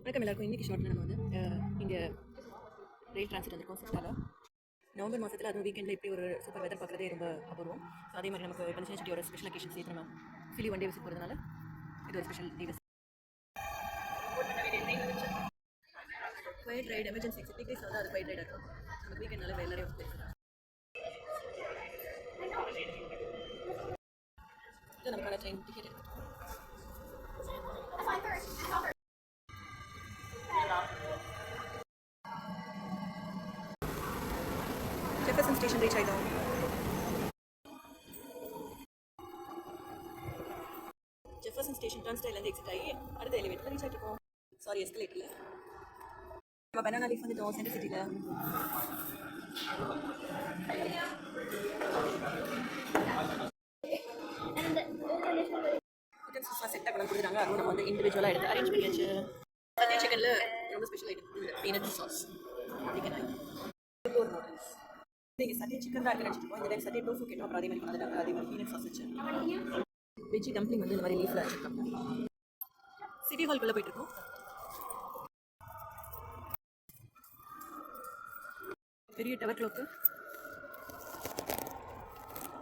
வணக்கம் எல்லாருக்கும். இன்றைக்கி ஷார்ட்டில் நம்ம வந்து இங்கே ரயில் டிரான்சிட் வந்திருக்கோம் சிஸ்டாவில் நவம்பர் மாதத்தில் அதுவும் வீக்கெண்டில் இப்படி ஒரு சூப்பர் வெதர் பார்க்குறதே ரொம்ப அபூர்வம். ஸோ அதே மாதிரி நமக்கு கன்சன் சிட்டியோட ஸ்பெஷல் அக்கேஷன் சேர்த்து நம்ம ஃபிலி ஒன் டே விசிட் போகிறதுனால இது ஒரு special day quiet ride emergency exit degrees வந்து அது குவைட் ரைடாக இருக்கும் நமக்கு வீக்கெண்ட்னால எல்லாரையும் வந்து இது நமக்கான train ticket Jefferson station reach ஆகிட்டோம் ஜெஃபர்சன் ஸ்டேஷன் டர்ன் ஸ்டைலேருந்து எக்ஸிட் ஆகி அடுத்த எலிவேட்டர் ரீச் ஆகிருக்கோம் சாரி எஸ்கலேட்டில் நம்ம பனானா லீஃப் வந்துட்டோம் சென்டர் சிட்டியில் செட்டாக கொண்டு கொடுக்குறாங்க அதுவும் நம்ம வந்து இண்டிவிஜுவலாக எடுத்து அரேஞ்ச் பண்ணியாச்சு சத்யா சிக்கனில் ரொம்ப ஸ்பெஷல் ஐட்டம் பீனட் சாஸ் நீங்கள் சத்யா சிக்கன் தான் வச்சுருக்கோம் இந்த டைம் சத்யா டோஃபு கேட்டோம் அப்புறம் அதே மாதிரி பண்ணாங்க அதே மாதிரி ஃபீனிக்ஸ் வச்சு வெஜ்ஜி டம்ப்ளிங் வந்து இந்த மாதிரி லீஃபில் வச்சுருக்காங்க. சிட்டி ஹால்குள்ளே போயிட்டு இருக்கோம். பெரிய டவர் க்ளோக்கு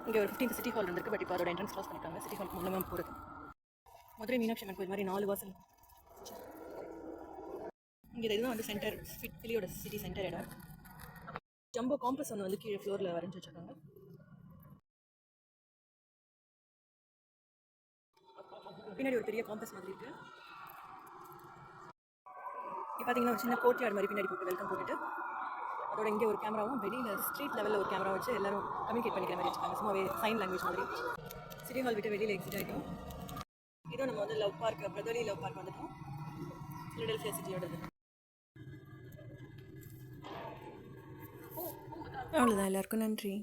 இங்கே ஒரு ஃபிஃப்டீன் சிட்டி ஹால் இருந்திருக்கு பட் இப்போ அதோட என்ட்ரன்ஸ் க்ளோஸ் பண்ணிட்டாங்க. சிட்டி ஹால் மூலமாக போகிறது மதுரை மீனாட்சி அம்மன் கோயில் மாதிரி நாலு வாசல். இங்கே இதுதான் வந்து சென்டர் ஃபிட் ஃபிலியோட சிட்டி சென்டர் இடம். ஜம்போ காம்பஸ் ஒன்று வந்து கீழே ஃப்ளோரில் வரைஞ்சி வச்சுருக்காங்க. பின்னாடி ஒரு பெரிய காம்பஸ் மாதிரி இருக்குது இப்போ பார்த்தீங்கன்னா ஒரு சின்ன கோர்ட் மாதிரி பின்னாடி போட்டு வெல்கம் போட்டுட்டு அதோட இங்கே ஒரு கேமராவும் வெளியில் ஸ்ட்ரீட் லெவலில் ஒரு கேமரா வச்சு எல்லாரும் கம்யூனிகேட் பண்ணிக்கிற மாதிரி வச்சுருக்காங்க. சும்மாவே சைன் லாங்குவேஜ் மாதிரி. சிட்டி ஹால் விட்டு வெளியில் எக்ஸிட் ஆகிட்டோம் இதுவும் நம்ம வந்து லவ் பார்க் பிரதோலி லவ் பார்க் வந்துட்டோம். ஃபிலடெல்ஃபியா சிட்டியோடது அவ்வளோதான் எல்லாருக்கும் நன்றி.